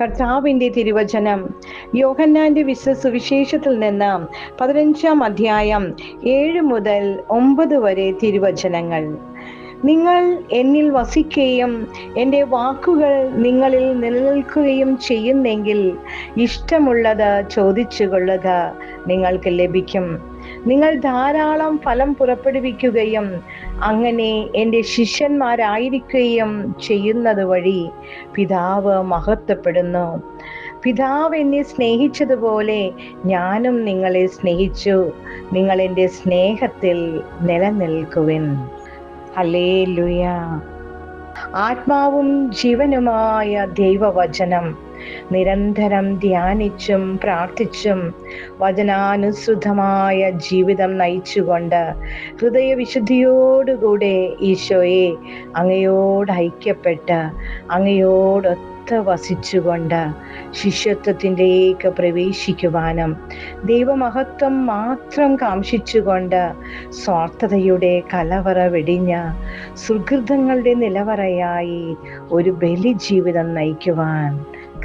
കർത്താവിന്റെ തിരുവചനം. യോഹന്നാന്റെ വിശ്വ സുവിശേഷത്തിൽ നിന്ന് പതിനഞ്ചാം അധ്യായം ഏഴ് മുതൽ ഒമ്പത് വരെ തിരുവചനങ്ങൾ. നിങ്ങൾ എന്നിൽ വസിക്കുകയും എന്റെ വാക്കുകൾ നിങ്ങളിൽ നിലനിൽക്കുകയും ചെയ്യുന്നെങ്കിൽ ഇഷ്ടമുള്ളത് ചോദിച്ചു കൊള്ളുക നിങ്ങൾക്ക് ലഭിക്കും. നിങ്ങൾ ധാരാളം ഫലം പുറപ്പെടുവിക്കുകയും അങ്ങനെ എന്റെ ശിഷ്യന്മാരായിരിക്കുകയും ചെയ്യുന്നത് വഴി പിതാവ് മഹത്വപ്പെടുന്നു. പിതാവ് എന്നെ സ്നേഹിച്ചതുപോലെ ഞാനും നിങ്ങളെ സ്നേഹിച്ചു. നിങ്ങൾ എന്റെ സ്നേഹത്തിൽ നിലനിൽക്കുവിൻ. ഹലേ ആത്മാവും ജീവനുമായ ദൈവവചനം. നിരന്തരം ധ്യാനിച്ചും പ്രാർത്ഥിച്ചും വചനാനുസൃതമായ ജീവിതം നയിച്ചുകൊണ്ട് ഹൃദയവിശുദ്ധിയോടുകൂടെ ഈശോയെ അങ്ങയോട് ഐക്യപ്പെട്ട് അങ്ങയോട് വസിച്ചുകൊണ്ട് ശിഷ്യത്വത്തിന്റെയേക്ക് പ്രവേശിക്കുവാനും ദൈവമഹത്വം മാത്രം കാംക്ഷിച്ചുകൊണ്ട് സ്വാർത്ഥതയുടെ കലവറ വെടിഞ്ഞ് സുഹൃതങ്ങളുടെ നിലവറയായി ഒരു ബലി ജീവിതം നയിക്കുവാൻ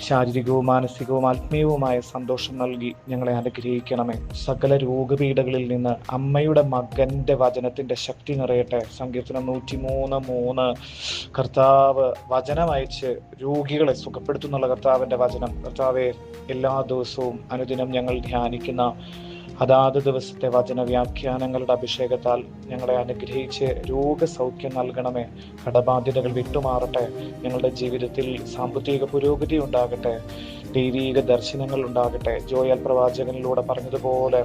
ശാരീരികവും മാനസികവും ആത്മീയവുമായ സന്തോഷം നൽകി ഞങ്ങളെ അനുഗ്രഹിക്കണമേ. സകല രോഗപീഠകളിൽ നിന്ന് അമ്മയുടെ മകന്റെ വചനത്തിന്റെ ശക്തി നിറയട്ടെ. സങ്കീർത്തനം നൂറ്റി മൂന്ന്. മൂന്ന് കർത്താവ് വചനം അയച്ച് രോഗികളെ സുഖപ്പെടുത്തുന്നുള്ള കർത്താവിന്റെ വചനം. കർത്താവെ എല്ലാ ദിവസവും അനുദിനം ഞങ്ങൾ ധ്യാനിക്കുന്ന അതാത് ദിവസത്തെ വചന വ്യാഖ്യാനങ്ങളുടെ അഭിഷേകത്താൽ ഞങ്ങളെ അനുഗ്രഹിച്ച് രോഗസൗഖ്യം നൽകണമേ. കടബാധ്യതകൾ വിട്ടുമാറട്ടെ. ഞങ്ങളുടെ ജീവിതത്തിൽ സാമ്പത്തിക പുരോഗതി ഉണ്ടാകട്ടെ ദൈവീക ദർശനങ്ങൾ ഉണ്ടാകട്ടെ. ജോയൽ പ്രവാചകനിലൂടെ പറഞ്ഞതുപോലെ